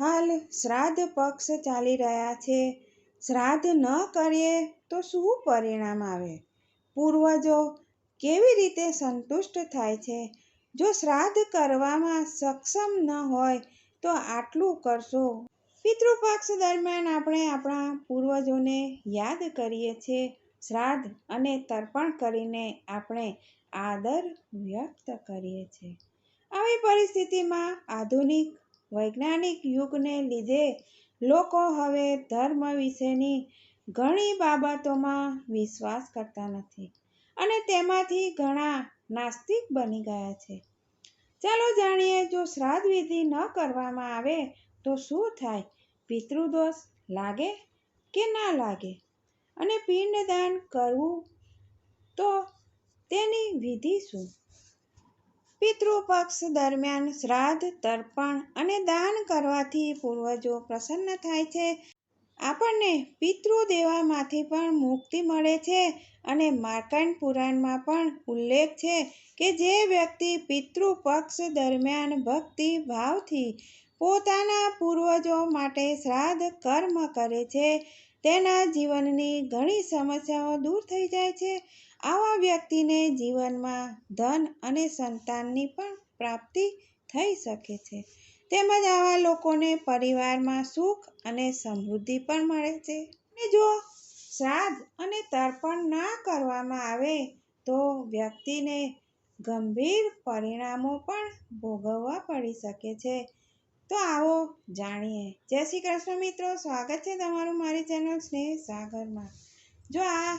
હાલ શ્રાદ્ધ પક્ષ ચાલી રહ્યા છે. શ્રાદ્ધ ન કરીએ તો શું પરિણામ આવે? પૂર્વજો, કેવી રીતે સંતુષ્ટ થાય છે? જો શ્રાદ્ધ કરવામાં સક્ષમ ન હોય તો આટલું કરશો? પિતૃપક્ષ દરમિયાન આપણે આપણા પૂર્વજોને યાદ કરીએ છીએ. શ્રાદ્ધ અને તર્પણ કરીને આપણે આદર વ્યક્ત કરીએ છીએ. આવી પરિસ્થિતિમાં આધુનિક વૈજ્ઞાનિક યુગને લીધે લોકો હવે ધર્મ વિશેની ઘણી બાબતોમાં વિશ્વાસ કરતા નથી અને તેમાંથી ઘણા નાસ્તિક બની ગયા છે. ચાલો જાણીએ, જો શ્રાદ્ધ વિધિ ન કરવામાં આવે તો શું થાય? પિતૃદોષ લાગે કે ના લાગે? અને પિંડદાન કરવું તો તેની વિધિ શું? પિતૃપક્ષ દરમિયાન શ્રાદ્ધ, તર્પણ અને દાન કરવાથી પૂર્વજો પ્રસન્ન થાય છે. આપણને પિતૃદેવામાંથી પણ મુક્તિ મળે છે અને માર્કંડ પુરાણમાં પણ ઉલ્લેખ છે કે જે વ્યક્તિ પિતૃપક્ષ દરમિયાન ભક્તિ ભાવથી પોતાના પૂર્વજો માટે શ્રાદ્ધ કર્મ કરે છે, તેના જીવનની ઘણી સમસ્યાઓ દૂર થઈ જાય છે. આવા વ્યક્તિને જીવનમાં ધન અને સંતાનની પણ પ્રાપ્તિ થઈ શકે છે. તેમજ આવા લોકોને પરિવારમાં સુખ અને સમૃદ્ધિ પણ મળે છે. અને જો શ્રાદ્ધ અને તર્પણ ના કરવામાં આવે, તો વ્યક્તિને ગંભીર પરિણામો પણ ભોગવવા પડી શકે છે. તો આવો જાણીએ. જય શ્રી કૃષ્ણ મિત્રો. સ્વાગત છે તમારું મારી ચેનલ સ્નેહ સાગરમાં. જો આ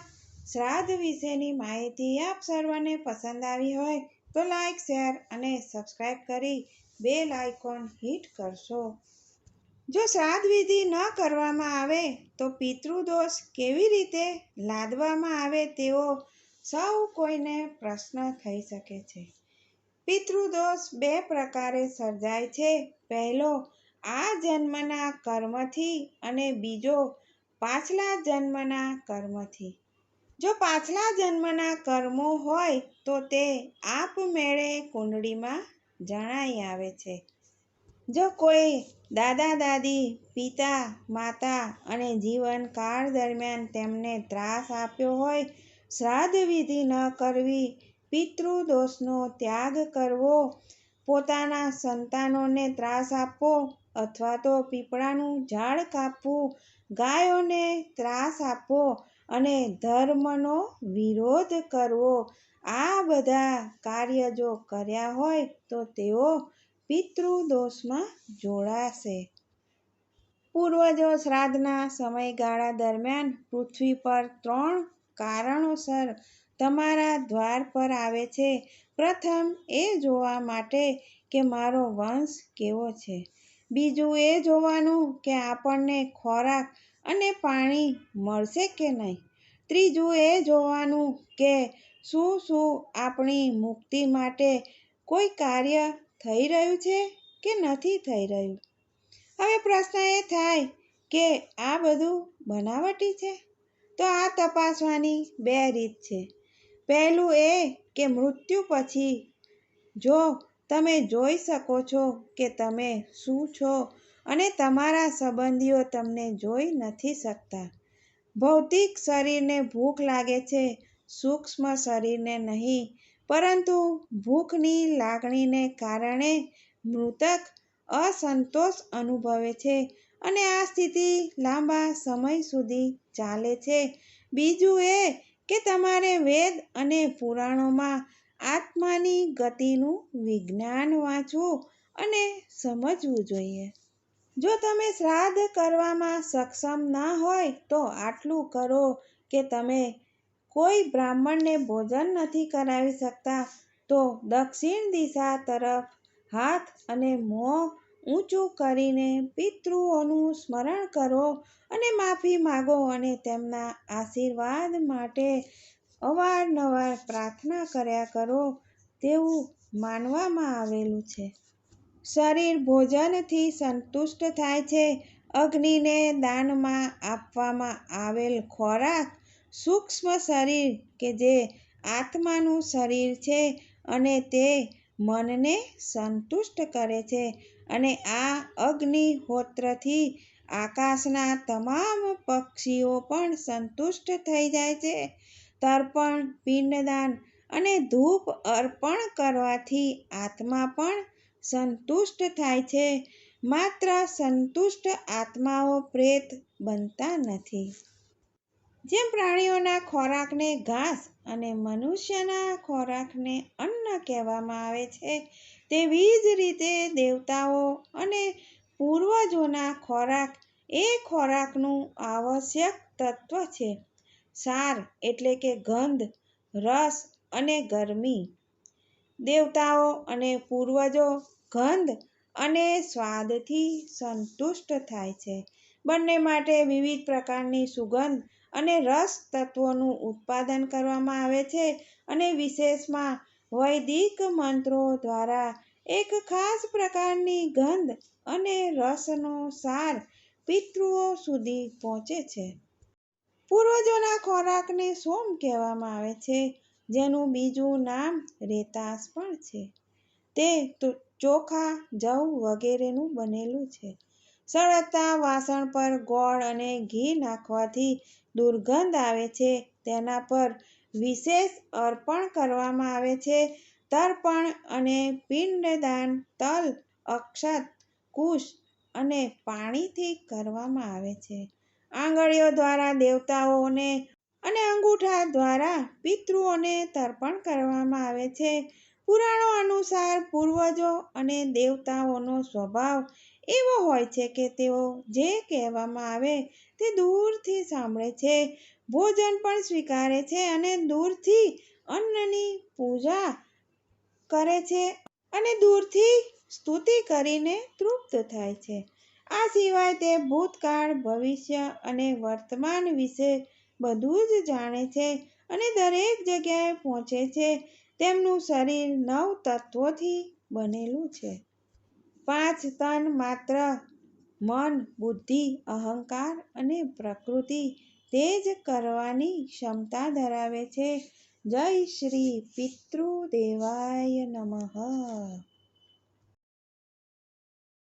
શ્રાદ્ધ વિશેની માહિતી આપ સર્વને પસંદ આવી હોય તો લાઈક શેર અને સબસ્ક્રાઈબ કરી બે આઇકોન હિટ કરશો. જો શ્રાદ્ધ વિધિ ન કરવામાં આવે તો પિતૃદોષ કેવી રીતે લાદવામાં આવે તેવો સૌ કોઈને પ્રશ્ન થઈ શકે છે. પિતૃદોષ બે પ્રકારે સર્જાય છે. પહેલો, આ જન્મના કર્મથી અને બીજો પાછલા જન્મના કર્મથી. જો પાછલા જન્મના કર્મો હોય તો તે આપમેળે કુંડળીમાં જણાઈ આવે છે. જો કોઈ દાદા, દાદી, પિતા, માતા અને જીવનકાળ દરમિયાન તેમને ત્રાસ આપ્યો હોય, શ્રાદ્ધ વિધિ ન કરવી પિતૃદોષનો ત્યાગ કરવો, પોતાના સંતાનોને ત્રાસ આપવો અથવા તો પીપળાનું ઝાડ કાપવું, ગાયોને ત્રાસ આપવો અને ધર્મનો વિરોધ કરવો. આ બધા કાર્ય જો કર્યા હોય તો તેઓ પિતૃદોષમાં જોડાશે. પૂર્વજો શ્રાદ્ધના સમયગાળા દરમિયાન પૃથ્વી પર ત્રણ કારણોસર તમારા દ્વાર પર આવે છે. પ્રથમ, એ જોવા માટે કે મારો વંશ કેવો છે. બીજું, એ જોવાનું કે આપણને ખોરાક અને પાણી મળશે કે નહીં? ત્રીજું એ જોવાનું કે શું શું આપણી મુક્તિ માટે કોઈ કાર્ય થઈ રહ્યું છે કે નથી થઈ રહ્યું? હવે પ્રશ્ન એ થાય કે આ બધું બનાવટી છે? તો આ તપાસવાની બે રીત છે. પહેલું એ કે મૃત્યુ પછી જો તમે જોઈ શકો છો કે તમે શું છો અને તમારા સંબંધીઓ તમને જોઈ નથી શકતા. ભૌતિક શરીરને ભૂખ લાગે છે, સૂક્ષ્મ શરીરને નહીં, પરંતુ ભૂખની લાગણીને કારણે મૃતક અસંતોષ અનુભવે છે અને આ સ્થિતિ લાંબા સમય સુધી ચાલે છે. બીજું એ કે તમારે વેદ અને પુરાણોમાં આત્માની ગતિનું વિજ્ઞાન વાંચવું અને સમજવું જોઈએ. જો તમે શ્રાદ્ધ કરવામાં સક્ષમ ના હોય તો આટલું કરો કે તમે કોઈ બ્રાહ્મણને ભોજન નથી કરાવી શકતા, તો દક્ષિણ દિશા તરફ હાથ અને મોં ઊંચું કરીને પિતૃઓનું સ્મરણ કરો અને માફી માગો અને તેમના આશીર્વાદ માટે અવારનવાર પ્રાર્થના કર્યા કરો તેવું માનવામાં આવેલું છે. શરીર ભોજનથી સંતુષ્ટ થાય છે. અગ્નિને દાનમાં આપવામાં આવેલ ખોરાક સૂક્ષ્મ શરીર કે જે આત્માનું શરીર છે અને તે મનને સંતુષ્ટ કરે છે અને આ અગ્નિહોત્રથી આકાશના તમામ પક્ષીઓ પણ સંતુષ્ટ થઈ જાય છે. તર્પણ, પિંડદાન અને ધૂપ અર્પણ કરવાથી આત્મા પણ સંતુષ્ટ થાય છે. માત્ર સંતુષ્ટ આત્માઓ પ્રેત બનતા નથી. જેમ પ્રાણીઓના ખોરાકને ઘાસ અને મનુષ્યના ખોરાકને અન્ન કહેવામાં આવે છે, તેવી જ રીતે દેવતાઓ અને પૂર્વજોના ખોરાક એ ખોરાકનું આવશ્યક તત્વ છે. સાર એટલે કે ગંધ, રસ અને ગરમી. દેવતાઓ અને પૂર્વજો ગંધ અને સ્વાદથી સંતુષ્ટ થાય છે. બંને માટે વિવિધ પ્રકારની સુગંધ અને રસ તત્વોનું ઉત્પાદન કરવામાં આવે છે અને વિશેષમાં વૈદિક મંત્રો દ્વારા એક ખાસ પ્રકારની ગંધ અને રસનો સાર પિતૃઓ સુધી પહોંચે છે. પૂર્વજોના ખોરાકને સોમ કહેવામાં આવે છે, જેનું બીજું નામ રેતાસ પણ છે. તે ચોખા, જવ વગેરેનું બનેલું છે. સળગતા વાસણ પર ગોળ અને ઘી નાખવાથી દુર્ગંધ આવે છે. તેના પર વિશેષ અર્પણ કરવામાં આવે છે. તર્પણ અને પિંડદાન, તલ, અક્ષત, કુશ અને પાણીથી કરવામાં આવે છે. આંગળીઓ દ્વારા દેવતાઓને અને અંગૂઠા દ્વારા પિતૃઓને તર્પણ કરવામાં આવે છે. પુરાણો અનુસાર પૂર્વજો અને દેવતાઓનો સ્વભાવ એવો હોય છે કે તેઓ જે કહેવામાં આવે તે દૂરથી સાંભળે છે, ભોજન પણ સ્વીકારે છે અને દૂરથી અન્નની પૂજા કરે છે અને દૂરથી સ્તુતિ કરીને તૃપ્ત થાય છે. આ સિવાય તે ભૂતકાળ, ભવિષ્ય અને વર્તમાન વિશે બધું જ જાણે છે અને દરેક જગ્યાએ પહોંચે છે. તેમનું શરીર નવ તત્વોથી બનેલું છે. પાંચ તન માત્ર, મન, બુદ્ધિ, અહંકાર અને પ્રકૃતિ તે જ કરવાની ક્ષમતા ધરાવે છે. જય શ્રી પિતૃદેવાય નમઃ.